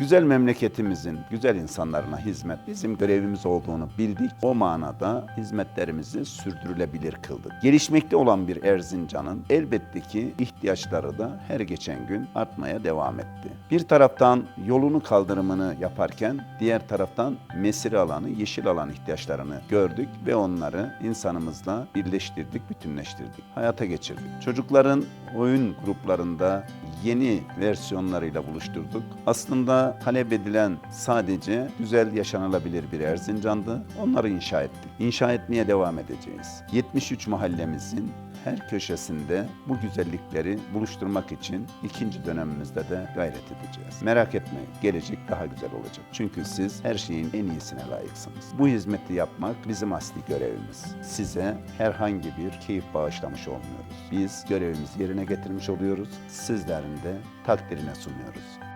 Güzel memleketimizin güzel insanlarına hizmet bizim görevimiz olduğunu bildik. O manada hizmetlerimizi sürdürülebilir kıldık. Gelişmekte olan bir Erzincan'ın elbette ki ihtiyaçları da her geçen gün artmaya devam etti. Bir taraftan yolunu kaldırımını yaparken diğer taraftan mesire alanı, yeşil alan ihtiyaçlarını gördük ve onları insanımızla birleştirdik, bütünleştirdik, hayata geçirdik. Çocukların oyun gruplarında yeni versiyonlarıyla buluşturduk. Aslında talep edilen sadece güzel yaşanılabilir bir Erzincan'dı. Onları inşa ettik. İnşa etmeye devam edeceğiz. 73 mahallemizin her köşesinde bu güzellikleri buluşturmak için ikinci dönemimizde de gayret edeceğiz. Merak etmeyin, gelecek daha güzel olacak. Çünkü siz her şeyin en iyisine layıksınız. Bu hizmeti yapmak bizim asli görevimiz. Size herhangi bir keyif bağışlamış olmuyoruz. Biz görevimizi yerine getirmiş oluyoruz. Sizlerin de takdirine sunuyoruz.